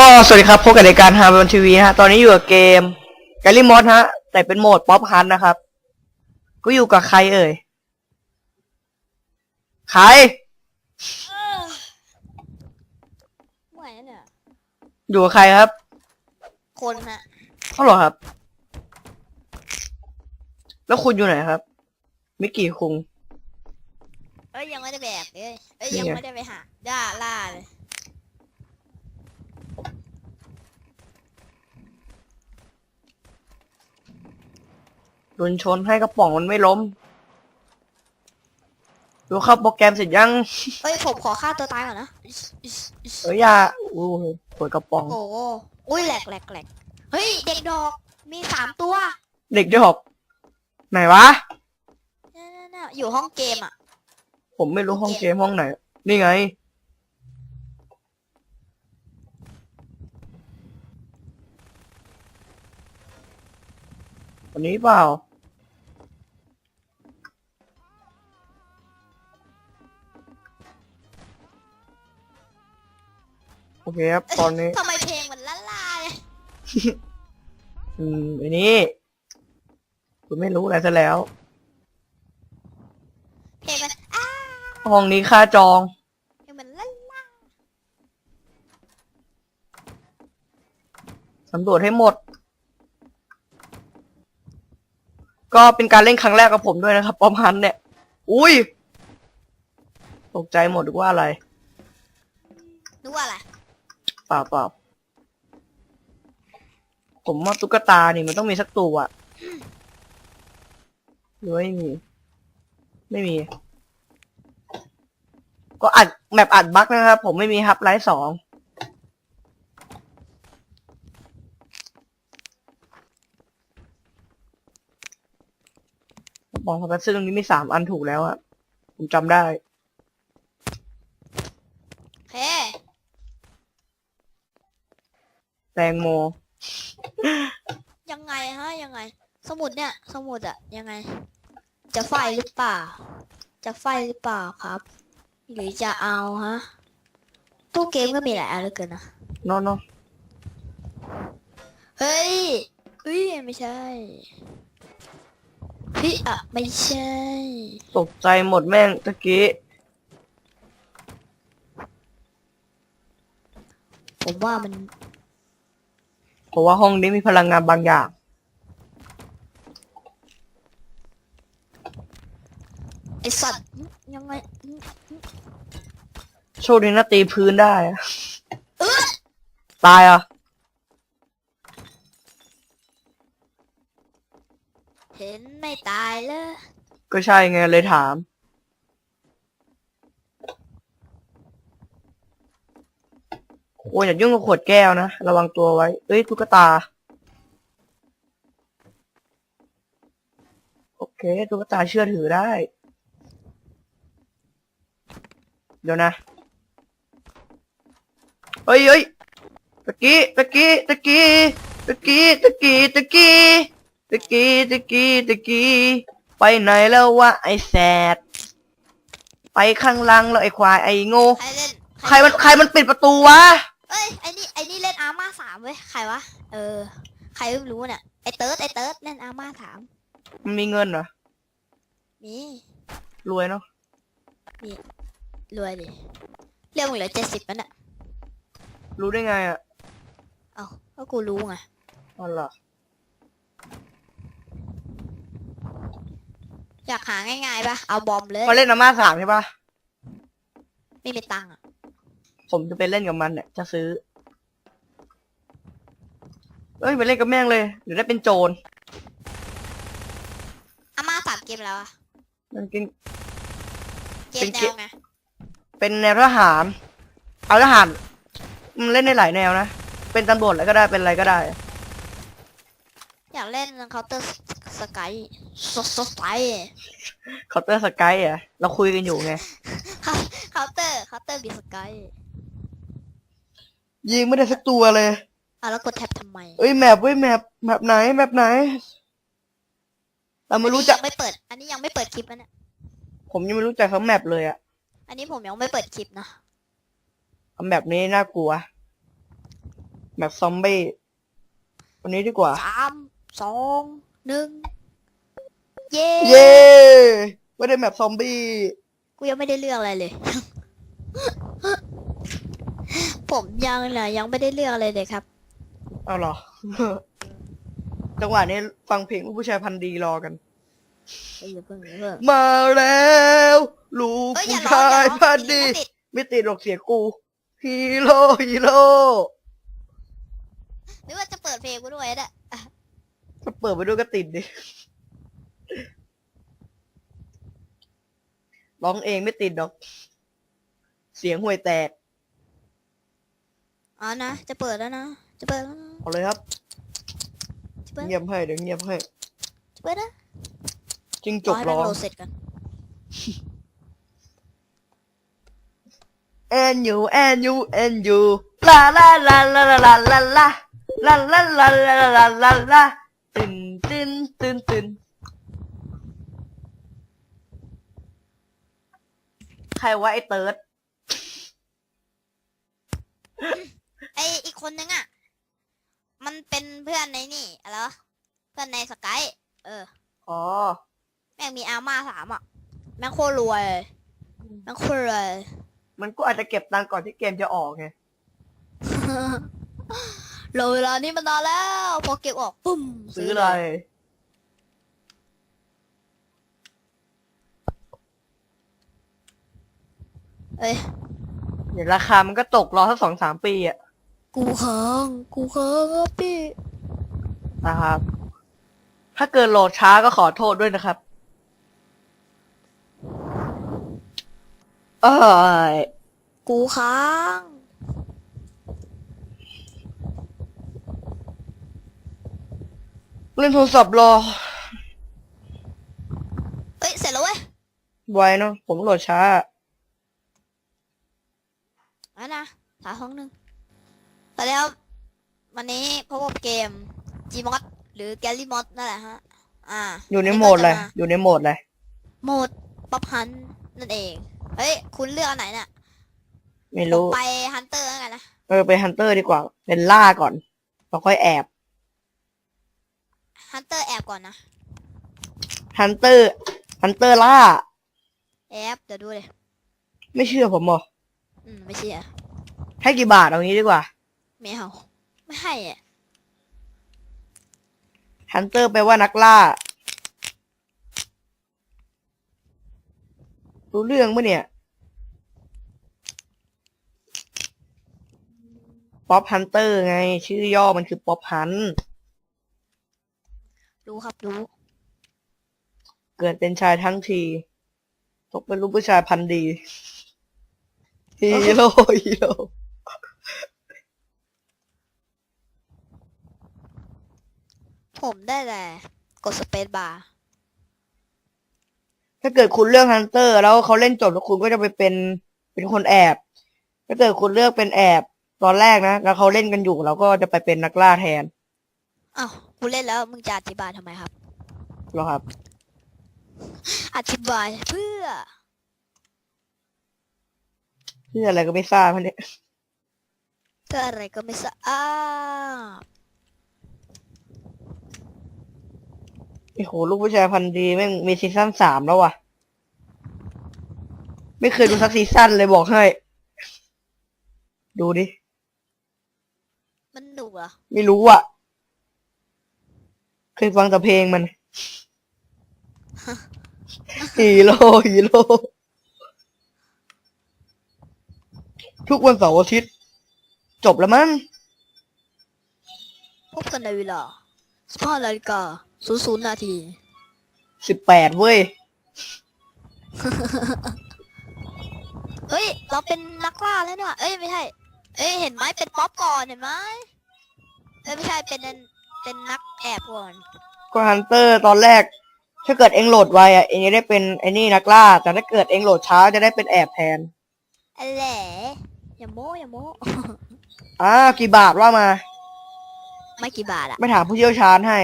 ก็สวัสดีครับพบกับรายการฮาร์บนทีวีฮะ ตอนนี้อยู่กับเกมแกลลี่มอสฮะ แต่เป็นโหมดป๊อปฮันนะครับ ก็อยู่กับใครเอ่ย ใครเมื่อยนะเนี่ยอยู่กับใครครับคนฮะเขาเหรอครับ แล้วคุณอยู่ไหนครับ มิกกี้คุง เอ้ยยังไม่ได้แบกเลยเอ้ยนี่ยังไงไม่ได้ไปหาด่าล่าเลย โดนชนให้กระป๋องมันไม่ล้ม ดูเข้าโปรแกรมเสร็จยัง เอ้ยผมขอฆ่าตัวตายก่อนนะอิ๊สอิ๊สอิ๊สเอ้ยอย่าอู้ยปวดกระป๋อง โอ้โหอุ้ยแหลกแหลกแหลกเฮ้ย เด็กดอกมีสามตัวเด็กดอกไหนวะเนี่ยเนี่ยเนี่ยอยู่ห้องเกมอะ ผมไม่รู้ห้องเกมห้องไหน นี่ไง วันนี้เปล่า โอเคครับตอนนี้ ทำไมเพลงมันล่าล่าเลยอืมไอ้นี่คุณไม่รู้อะไรซะแล้ว เพลงมันอ้าห้องนี้ค่าจอง เพลงมันล่าล่าสำรวจให้หมด ก็เป็นการเล่นครั้งแรกกับผมด้วยนะครับปอมฮันเนี่ย อุ้ย ตกใจหมดหรือว่าอะไรนึกว่าอะไร เปล่าเปล่าผมว่าตุ๊กตานี่มันต้องมีสักตัวอะหรือไม่มี ไม่มี ก็อัดแมปอัดบั๊กนะครับ ผมไม่มีฮับไลท์สองมองคอมเตอร์ตรงนี้มีสามอันถูกแล้วอะผมจำได้ เฮ้ แต งโม ยังไงฮะ ยังไง สมุดเนี่ย สมุดอะยังไง จะไฟหรือเปล่า จะไฟหรือเปล่าครับ หรือจะเอาฮะ ตู้เกมก็มีหลายอันเหลือเกินนะเนาะเนาะเฮ้ยเฮ้ย ไม่ใช่พี่อะไม่ใช่ ตกใจหมดแม่งตะกี้ผมว่ามัน เพราะว่าห้องนี้มีพลังงานบางอย่าง ไอสัตว์ยังไงโชคดีนะตีพื้นได้อะเออตายอะ เห็นไม่ตายเลย ก็ใช่ไงเลยถาม โอ้ยอย่ายุ่งกับขวดแก้วนะ ระวังตัวไว้ เอ้ยตุ๊กตา โอเคตุ๊กตาเชื่อถือได้ เดี๋ยวนะเฮ้ยเฮ้ยตะกี้ตะกี้ตะกี้ตะกี้ตะกี้ตะกี้ตะกี้ตะกี้ตะกี้ไปไหนแล้ววะไอ้แสดไปข้างหลังแล้วไอ้ควายไอ้โง่ใครเล่นใครมันใครมันปิดประตูวะ เอ้ยไอนี่ไอนี่เล่นอาร์มาสามเว้ยใครวะเออ ใครไม่รู้เนี่ยไอเติร์ดไอเติร์ดเล่นอาร์มาสามมันมีเงินเหรอ มีรวยเนาะ รวยดิเรื่องมึงเหลือเจ็ดสิบแล้วเนี่ยรู้ได้ไงอะเอ้าก็กูรู้ไงอ๋อเหรออยากหาง่ายๆปะเอาบอมเลยเขาเล่นอาม่าสามใช่ปะไม่มีตังค์อะ ผมจะไปเล่นกับมันเนี่ยจะซื้อ เอ้ยไปเล่นกับแม่งเลยเดี๋ยวได้เป็นโจรอาม่าสามเกมแล้วอะมันกิน เกเป็มนแนเกม วไงเป็นแนวทหาร เอาทหารมันเล่นในหลายแนวนะ เป็นตำรวจอะไรก็ได้เป็นอะไรก็ได้ อยากเล่นเคาน์เตอร์สกายสสไตเคาน์เตอร์สกายอะ เราคุยกันอยู่ไง เคาน์เตอร์เคาน์เตอร์บีสกาย ยิงไม่ได้สักตัวเลย อะแล้วกดแท็บทำไมเอ้ยแมปเว้ยแมปแมปไหนแมปไหน เราไม่รู้จัก อันนี้ยังไม่เปิด อันนี้ยังไม่เปิดคลิปนะเนี่ยผมยังไม่รู้จักทั้งแมปเลยอะอันนี้ผมยังไม่เปิดคลิปนะแมปนี้น่ากลัว แมปซอมบี้วันนี้ดีกว่า สาม สอง หนึ่ง เย้ เย้ไม่ได้แมปซอมบี้ กูยังไม่ได้เลือกอะไรเลย ผมยังนะยังไม่ได้เลือกอะไรเลยครับ เอาเหรอ จังหวะนี้ฟังเพลงลูกผู้ชายพันธุ์ดีรอกันเอ้ยอย่าเพิ่งอย่าเพิ่ง มาแล้ว ลูกเอ้ยอย่าผู้ร้องชายอย่าร้องพันธุ์ดีติดไม่ติดหรอกเสียงกูฮีโร่ฮีโร่หรือว่าจะเปิดเพลงกูด้วยนะถ้าเปิดไปด้วยก็ติดดิร้องเองไม่ติดหรอก เสียงห่วยแตก อ๋อนะ จะเปิดแล้วนะ จะเปิดแล้วนะ เอาเลยครับ จะเปิดเงียบให้เดี๋ยวเงียบให้จะเปิดนะจริงจรอบให้ร้แม่องงโหลดเสร็จกันแอนยูแอนยูแอนยูลาลาลาลาลาลาลาลาลาลาลาลาลาลาลาตื่นตื่นตื่นตื่นใครวะไอเติร์ดไออีกคนนึงอะ มันเป็นเพื่อนในนี่อะไรวะเพื่อนในสกายเออ อ๋อ แม่งมีอาม่าสามอะ แม่งโคตรรวยเลยแม่งโคตรรวย มันก็อาจจะเก็บตังค์ก่อนที่เกมจะออกไง รอเวลานี้มานานแล้ว พอเก็บออกปุ้มซื้ออะไรเอ้ย เดี๋ยวราคามันก็ตกรอสักสองสามปีอะ กูค้างกูค้างครับพี่นะครับ ถ้าเกินโหลดช้าก็ขอโทษด้วยนะครับ เอ้ยกูค้างเล่นโทรศัพท์รอ เอ้ยเสร็จแล้วเว้ยไวเนาะผมโหลดช้าแล้วนะสามสองหนึ่ง ตอนนี้ครับวันนี้พบกับเกม Gmod หรือ g a l l y Mod นั่นแหละฮะ อ่าอยู่ในโหมดเลยอยู่ในโหมดเลยโหมดป๊อปฮันนั่นเอง เฮ้ย คุณเลือกอันไหนเนี่ยไม่ผมรู้ไปฮันเตอร์แล้วกันนะ เออไปฮันเตอร์ดีกว่า เป็นล่าก่อนแล้วค่อยแอบฮันเตอร์แอบก่อนนะฮันเตอร์ฮันเตอร์ล่า แอบเดี๋ยวดูเลย ไม่เชื่อผมเหรออืม ไม่เชื่อให้กี่บาทเอางี้ดีกว่า ไม่เอาไม่ให้อะฮันเตอร์แปลว่านักล่า รู้เรื่องปะเนี่ย ป๊อปฮันเตอร์ไง ชื่อย่อมันคือป๊อปฮัน รู้ครับรู้เกิดเป็นชายทั้งที ตกเป็นลูกผู้ชายพันธุ์ดี ฮีโร่ฮีโร่ ผมได้แต่กดสเปซบาร์ถ้าเกิดคุณเลือกฮันเตอร์ แล้วเขาเล่นจบแล้วคุณก็จะไปเป็นเป็นคนแอบถ้าเกิดคุณเลือกเป็นแอบตอนแรกนะแล้วเขาเล่นกันอยู่เราก็จะไปเป็นนักล่าแทนอ้าวกูเล่นแล้วมึงจะอธิบายทำไมครับเหรอครับ อธิบายเพื่อ เพื่ออะไรก็ไม่ทราบพันเนี่ยเพื่ออะไรก็ไม่ทราบ อ้โหลูกผู้ชายพันธุ์ดีแม่งมีซีซั่นสามแล้วว่ะ ไม่เคยดูสักซีซั่นเลยบอกให้ ดูดิ มันหนุกเหรอไม่รู้อะ เคยฟังแต่เพลงมัน ฮีโร่ฮีโร่ทุกวันเสาร์อาทิตย์ จบแล้วมั้ง พบกันในเวลา15นาฬิกา 00นาที สิบแปดเว้ย เฮ้ย เราเป็นนักล่าแล้วเนี่ยเอ้ยไม่ใช่ เอ้ยเห็นไหมเป็นป๊อปก่อนเห็นไหมเอ้ยไม่ใช่เป็นอันเป็นนักแอบก่อน ก็ฮันเตอร์ตอนแรก ถ้าเกิดเองโหลดไวอะเองจะได้เป็นไอ้นี่นักล่า แต่ถ้าเกิดเองโหลดช้าจะได้เป็นแอบแทนอะไรอย่าโม้อย่าโม้ อ่ากี่บาทว่ามา ไม่กี่บาทอะไม่ถามผู้เชี่ยวชาญให้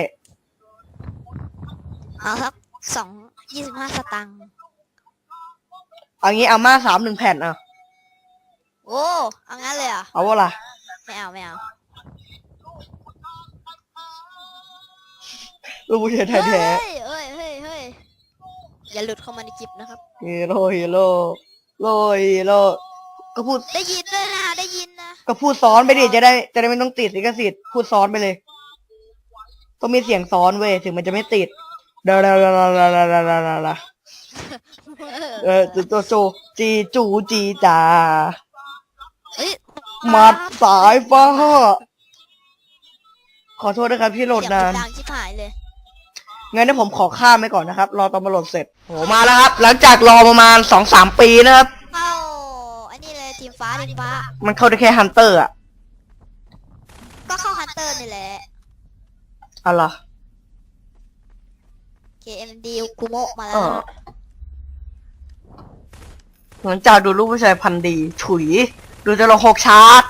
เอาสักสองยี่สิบห้าสตังค์เอางี้เอามาสามหนึ่งแผ่นอะโอ้เอางั้นเลยอะเอาวะล่ะไม่เอาไม่เอาลูกผู้ชาเฮ้ยแท้เฮ้ยเฮ้ยเฮ้ยอย่าหลุดเข้ามาในจิบนะครับฮีโร่ฮีโร่โร่ฮีโร่ก็พูดได้ยินด้วยนะได้ยินนะก็พูดซ้อนไปดิจะได้จะได้ไม่ต้องติดลิขสิทธิ์พูดซ้อนไปเลย ต้องมีเสียงซ้อนเว้ยถึงมันจะไม่ติด ดาเดาเดาเดาเดาเดาเดาเดาเดาเออจูโจโจจีจูจีจาเฮ้ยมัดสายฟ้า ขอโทษนะครับที่โหลดเสียงนานดังชิบหายเลยงั้นเดี๋ยวผมขอข้ามไปก่อนนะครับ รอตอนมาโหลดเสร็จโหมาแล้วครับ หลังจากรอประมาณสองสามปีนะครับ เข้าอันนี้เลยทีมฟ้าทีมฟ้า มันเข้าได้แค่ฮันเตอร์อะก็เข้าฮันเตอร์นี่แหละ อะไร KMD คุโมะมาแล้เอวอหลังจากดูรูปผู้ชายพันธุ์ดี ฉุย ดูจะลงหกชาร์ก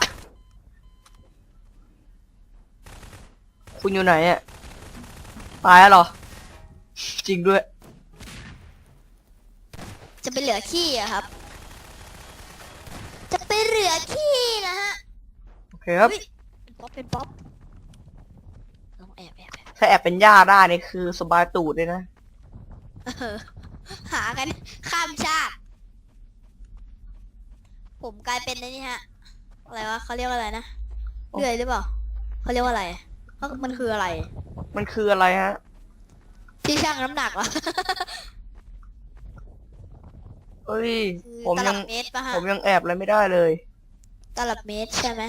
คุณอยู่ไหนอะตายแล้วเหรอ จริงด้วย จะไปเหลือขี้อะครับ จะไปเหลือขี้นะฮะโอเคครับเฮ้ยเป็นป๊อปเป็นป๊อปลองแอบแอบแอบ ถ้าแอบเป็นย่าได้นี่คือสบายตูดเลยนะ เออหากันข้ามชาติ ผมกลายเป็นไอ้นี่ฮะ อะไรวะเขาเรียกว่าอะไรนะเลื่อยหรือเปล่าเขาเรียกว่าอะไรเขามันคืออะไร มันคืออะไรฮะ ที่ชั่งน้ำหนักเหรอเอ้ย คือผมตยัลังบเมตรปะฮะผมยังแอบอะไรไม่ได้เลย ตลับเมตรใช่ไหม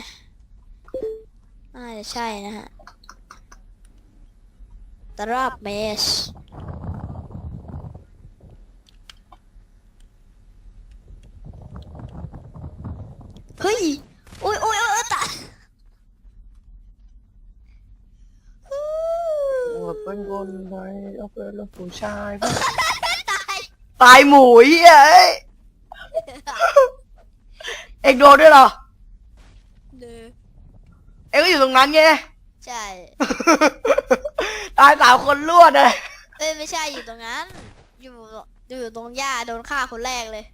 น่าจะใช่นะฮะ Trapez. hey, ui, ui, ui, ta, Ủa, bên con này, ốc lên nó phù sai. tai mũi ấy. em đồ nữa rồi. Em có dùng thằng Lan nghe. Trời. ตายตายหมูเหี้ยเอ้ยเอ็กโดนด้วยเหรอเนอเอ็กก็อยู่ตรงนั้นไงใช่ตายสามคนรวดเลยเอ้ยไม่ใช่อยู่ตรงนั้น อยู่อยู่ตรงหญ้าโดนฆ่าคนแรกเลย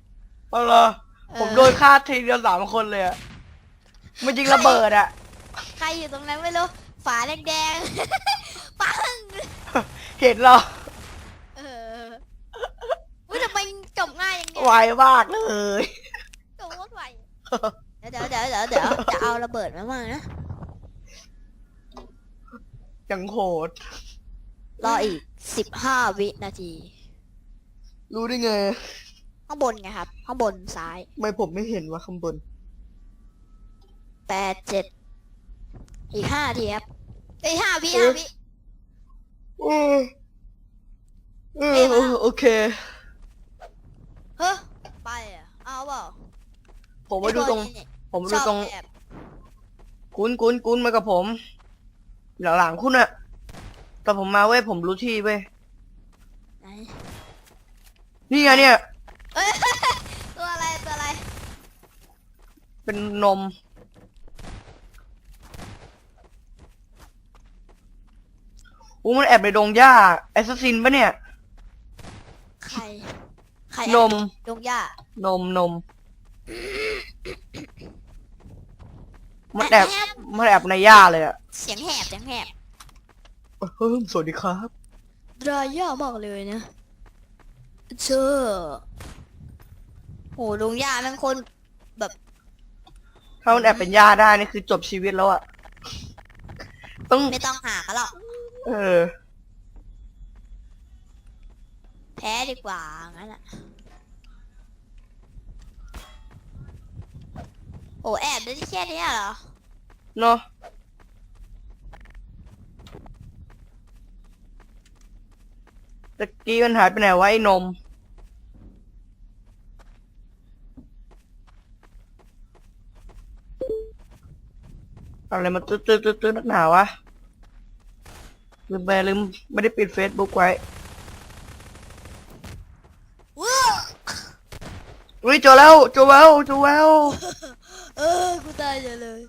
เอาเหรอเออ ผมโดนฆ่าทีเดียวสามคนเลยอะมันยิงระเบิดอะใครอยู่ตรงนั้นไม่รู้ฝาแดงๆ ปังเห็นเหรอเอออุ้ยทำไมจบง่ายอย่างเงี้ยไวมากเลย จบโคตรไวเดี๋ยวเดี๋ยวเดี๋ยวเดี๋ยวจะเอาระเบิดมาบ้างนะยังโหด รออีกสิบห้าวินาที รู้ได้ไง ข้างบนไงครับ ข้างบนซ้ายทำไมผมไม่เห็นวะข้างบน แปดเจ็ดอีกห้าทีครับเอ้ยห้าวิเอ๊ะ ห้าวิ เออเอเอ๊ะอมาโอเค เฮ้ยไปอะเอาเปล่าผมมาดูตรง ไอ้ตัวนี้เนี่ยผมชดูอบตรง แอบคุ้นคุ้นคุ้นมากับผม หลังๆคุณอะ แต่ผมมาเว้ยผมรู้ที่เว้ยไหนนี่ไงเนี่ย เอ้ยตัวอะไรตัวอะไรเป็นนม อู้มันแอบในดงหญ้าแอสซัสซินปะเนี่ยใครใครนม ดงหญ้านมนม มันแอบมันแอบในหญ้าเลยอะเสียงแหบเสียงแหบ เฮ้ยสวัสดีครับดรายย่ามากเลยนะเชอโหดงหญ้าแมันคนถ้ามันแอบเป็นหญ้าได้นี่คือจบชีวิตแล้วอะต้องไม่ต้องหากันหรอก เออ แพ้ดีกว่า งั้นอะโอ้แอบได้แค่เนี้ยเหรอ เนาะะกี้มันหายไปไหนวะไอ้นม อะไรมาตื้อตื้อตื้อตื้อนักหนาวะ ลืมไปลืมไม่ได้ปิดเฟซบุ๊กไว้ว้าเฮ้ยเจอแล้วเจอแล้วเจอแล้วเออกูตายเลย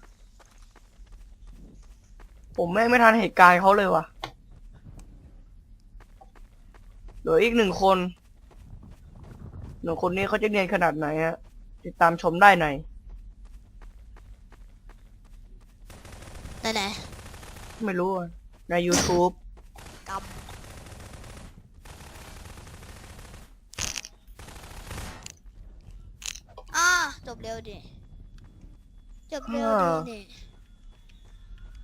ผมแม่งไม่ทันเหตุการณ์เขาเลยว่ะ เหลืออีกหนึ่งคนหนึ่งคนนี้เขาจะเรียนขนาดไหนฮะติดตามชมได้ในไหนไหนไม่รู้อะใน YouTube กำอ่าจบเร็วดิจบเร็วดีนี่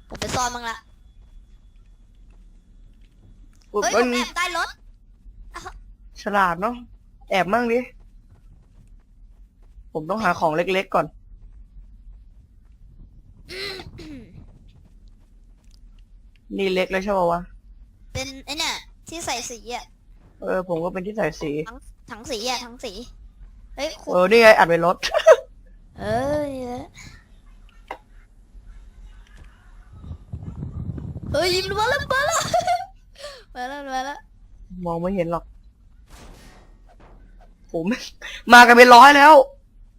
ผมไปซ่อนมั้งละเฮ้ยผมัมแอบใต้รถ ฉลาดเนาะแอบมั่งดิผมต้องหาของเล็กๆก่อน นี่เล็กแล้วใช่ป่าวะเป็นไอเนี่ยที่ใส่สีอะเออ ผมก็เป็นที่ใส่สีทั้งทั้งสีอะทั้งสีเฮ้ยขุดเออนี่ไงอัดไว้รถ เอ้ยเฮ้ยยิงมาแล้วมาแล้วมาแล้วมาแล้วมองไม่เห็นหรอก ผม มากันเป็นร้อยแล้ว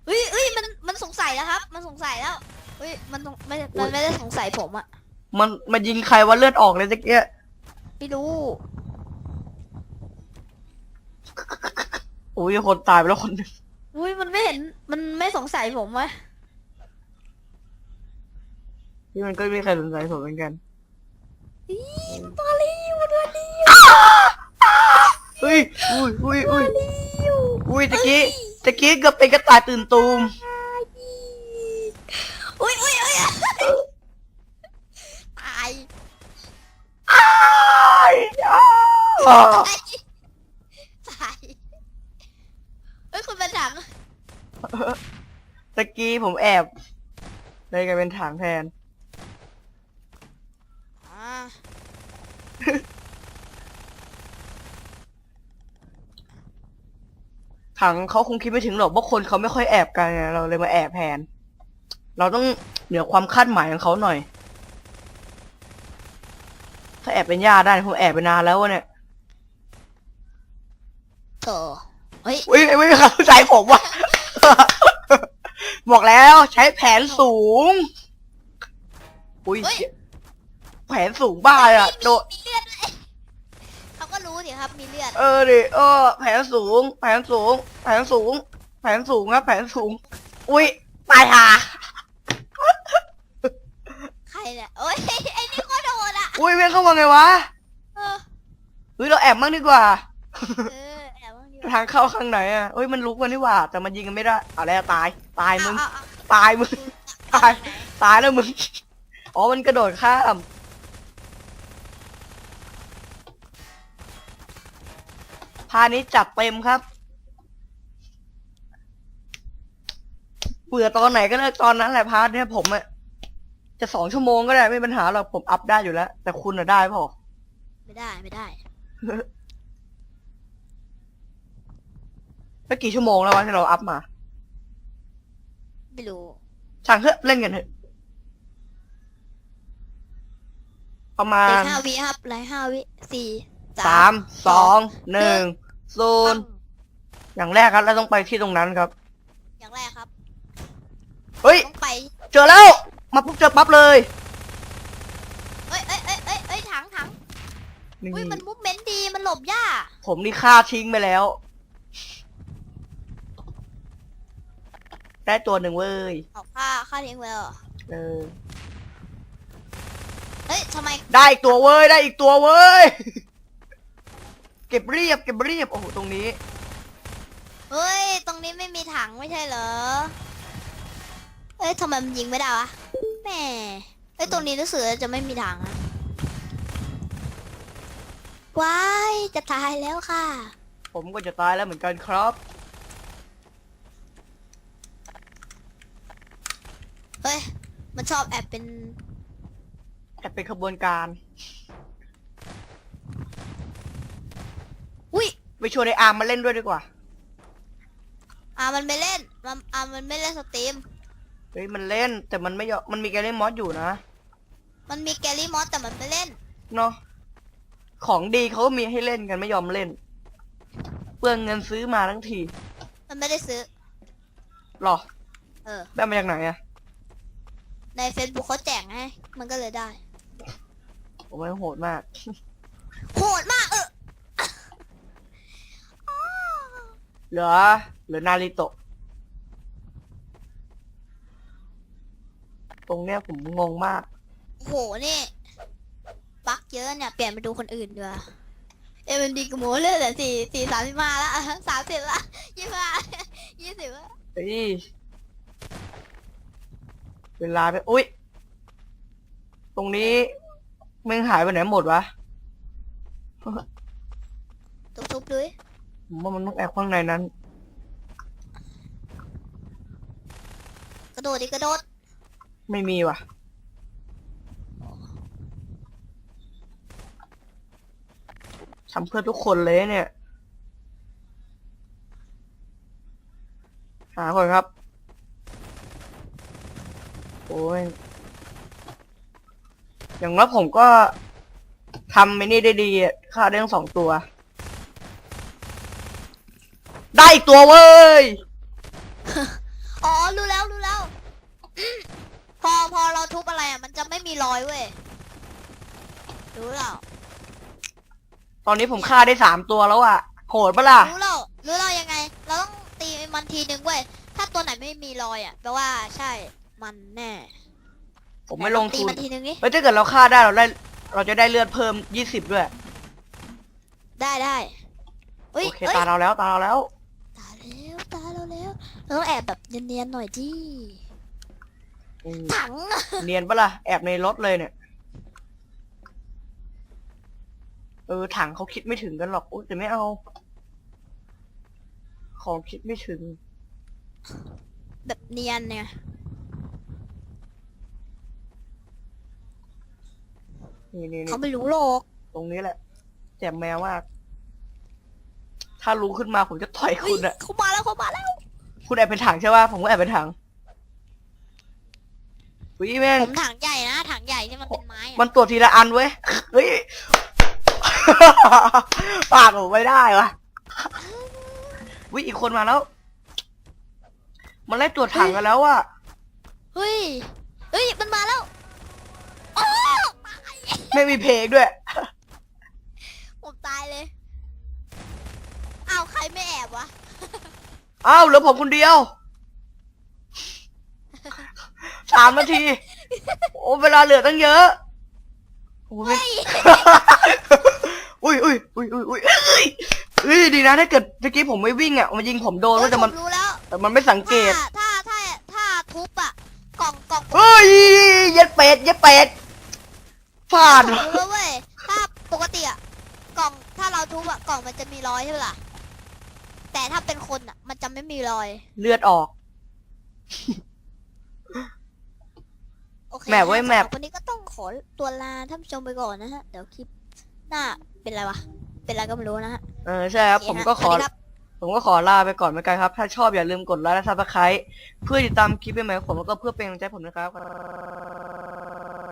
เฮ้ยเฮ้ยมันมันสงสัยแล้วครับ มันสงสัยแล้วเฮ้ยมันสงไม่มันไม่ได้สงสัยผมอะมันมายิงใครว่าเลือดออกเลยตะเกียไม่รู้อุ้ยคนตายไปแล้วคนหนึงอุ้ยมันไม่เห็นมันไม่สงสัยผมวะที่มันก็ไม่มีใครสนใจผมเหมือนกันอีมาลีมันมาลีเฮ้ยอุ้ยอุ้ยอุ้ยอยู่ อุ้ยตะกี้ตะกี้เกือบเป็นกระต่ายตื่นตูมอุ้ยอุ้ยอุ้ยตายอ้ายอ้าตายตายเฮ้ยคุณเป็นถังตะกี้ผมแอบเลยกลายเป็นถังแทนอ่า ถังเขาคงคิดไม่ถึงหรอกว่าคนเขาไม่ค่อยแอบกันไงเราเลยมาแอบแทนเราต้องเหนือความคาดหมายของเขาหน่อย ถ้าแอบเป็นญาติได้ผมแอบไปนานแล้ววะเนี่ยโถเฮ้ยอุ้ยไม่มีใครเข้าใจผมว่ะบอกแล้วใช้แผนสูง อุ้ยเฮ้ยแผนสูงบ้าเลยอะโดดมีเลือด ด้วยเขาก็รู้สิครับมีเลือด เออดิเออ แผนสูง แผนสูง แผนสูง แผนสูงครับ แผนสูง อุ้ยตายห่าใครเนี่ยโอ้ยไอ้นี่ก็โดนอะอุ้ยเวียนเข้ามาไงวะเออเฮ้ยเราแอบมั่งดีกว่า เออแอบบ้างดีทางเข้าข้างไหนอะเฮ้ยมันลุกกันนี่หว่า แต่มันยิงกันไม่ได้เอาแล้วตาย ตายมึง เอาเอาตายมึงเอาตายเอาไหนตายแล้วมึง อ๋อ มันกระโดดข้าม พานี้จัดเต็มครับ เบื่อตอนไหนก็เลิกตอนนั้นแหละพาร์ทเนี่ยผมอะจะสองชั่วโมงก็ได้ไม่มีปัญหาหรอกผมอัพได้อยู่แล้ว แต่คุณอะได้พอไม่ได้ไม่ได้แล้วกี่ชั่วโมงแล้ววะที่เราอัพมา ไม่รู้ช่างเถอะเล่นกันเถอะประมาเหลืณอห้าวิครับเหลือห้าวิสี่ สามสองหนึ่งศูนย์อย่างแรกครับเราต้องไปที่ตรงนั้นครับ อย่างแรกครับ เฮ้ย ต้องไป เจอแล้ว มาปุ๊บเจอปั๊บเลยเอ้ยเอ้ยเอ้ยเอ้ยเอ้ยถังถังนี่อุ้ยมันมูฟเมนต์ดีมันหลบยากผมนี่ฆ่าทิ้งไปแล้ว ได้ตัวหนึ่งเว้ยเอาค่าค่าเลี้ยงไว้เหรอเออเฮ้ยทำไมได้อีกตัวเว้ย ได้อีกตัวเว้ย เก็บเรียบเก็บเรียบโอ้โหตรงนี้ เฮ้ย ตรงนี้ไม่มีถังไม่ใช่เหรอ เอ้ยทำไมมันยิงไม่ได้วะแหม่เอ้ยตรงนี้รู้สึกจะไม่มีถังอะว้ายจะตายแล้วค่ะ ผมก็จะตายแล้วเหมือนกันครับ เฮ้ย มันชอบแอบเป็น แต่เป็นขบวนการ อุ้ย ไปชวนไออาร์มมาเล่นด้วยดีกว่า อ่ามันไม่เล่นมันอ่ามันไม่เล่นสตรีม เฮ้ยมันเล่นแต่มันไม่ยอมมันมีแกลเล่นมอสอยู่นะมันมีแกลลี่มอสแต่มันไม่เล่น เนาะของดีเขาก็มีให้เล่นกันไม่ยอมเล่น เปลืองเงินซื้อมาทั้งทีมันไม่ได้ซื้อ หรอเออ ได้มาจากไหนอะใน Facebook เขาแจกให้ มันก็เลยได้ ผมไม่โหดมาก โหดมากเอออ้าว เหลือเหลือนาริโตะตรงเนี้ยผมงงมากโหนี่ปักเยอะเนี่ย เปลี่ยนไปดูคนอื่นด้วยเอ็มดีกับหมูเลือดเหลือสี่สี่สามสิบมาละสามสิบละยี่สิบห้ายี่สิบละเฮ้ยเวลาไปอุ้ย ตรงนี้มึงหายไปไหนหมดวะทุบๆด้วย ผมว่ามันต้องแอบข้างในนั้น กระโดดดิกระโดด ไม่มีว่ะ ทำเพื่อทุกคนเลยเนี่ย หาก่อนครับ โอ้ย อย่างน้อยผมก็ทำไอ้นี่ได้ดีอะฆ่าได้ทั้งสองตัว ได้อีกตัวเว้ย อ๋อ รู้แล้ว รู้แล้ว พอ พอเราทุบอะไรอะ มันจะไม่มีรอยเว้ย รู้แล้ว ตอนนี้ผมฆ่าได้สามตัวแล้วอะโหดปะล่ะ รู้แล้ว รู้แล้วยังไง เราต้องตีมันทีนึงเว้ย ถ้าตัวไหนไม่มีรอยอะ แปลว่าใช่ มันแน่ผมไม่ลงตีทุนมันทีนึงนี่เฮ้ยถ้าเกิดเราฆ่าได้เราได้ เราจะได้เลือดเพิ่มยี่สิบด้วย ได้ได้เฮ้ยโอเคเอ้ย ตาเราแล้วตาเราแล้ว ตายแล้ว ตายเราแล้ว เราต้องแอบแบบเนียนๆหน่อยดิอืมถังอะเนียนปะล่ะแอบในรถเลยเนี่ย เออถังเขาคิดไม่ถึงกันหรอกอุ๊ยแต่ไม่เอา ของคิดไม่ถึง แบบเนียนเนี่ยนี่นี่นี่เขาไม่รู้หรอกตรงนี้แหละแจ่มแมวมาก ถ้ารู้ขึ้นมาผมจะต่อยเฮ้ยคุณอะเขามาแล้วเขามาแล้ว คุณแอบเป็นถังใช่ป่ะผมก็แอบเป็นถังอุ้ยแม่งผมถังใหญ่นะถังใหญ่ที่มันเป็นไม้อะมันตรวจทีละอันเว้ยเฮ้ย ปากผมไม่ได้วะวิอีกคนมาแล้ว มันไล่ตรวจถังกันแล้วอะเฮ้ยเฮ้ยมันมาแล้วโอ้ไม่มีเพลงด้วย ผมตายเลยอ้าวใครไม่แอบวะ อ้าวเหลือผมคนเดียว สามนาที โอ้เวลาเหลือตั้งเยอะ โอ้ไม่อุ้ยอุ้ยอุ้ยอุ้ยอุ้ยเอ้ยเฮ้ยดีนะถ้าเกิดเมื่อกี้ผมไม่วิ่งอะมันยิงผมโดนโอ้ยแต่ผมันมรู้แล้วแต่มันไม่สังเกต ถ้าถ้าถ้าถ้าทุบอะกล่องกล่องเฮ้ยเย็ดเป็ดเย็ดเป็ดพลาดผมว่ะรู้แล้วเว้ยถ้าปกติอะกล่องถ้าเราทุบอะกล่องมันจะมีรอยใช่ไหมล่ะ แต่ถ้าเป็นคนอะมันจะไม่มีรอย เลือดออก โอเคแมปไว้นะแมปสำหรับวันนี้ก็ต้องขอตัวลาท่านผู้ชมไปก่อนนะฮะ เดี๋ยวคลิปหน้าเป็นไรวะ เป็นไรก็ไม่รู้นะฮะเออใช่ครับโอผมเฮะก็ขอสวัสดีครับผมก็ขอลาไปก่อนเหมือนกันครับ ถ้าชอบอย่าลืมกดไลค์และซับสไครต์เพื่อติดตามคลิปใหม่ๆของผมแล้วก็เพื่อเป็นกำลังใจให้ผมนะครับ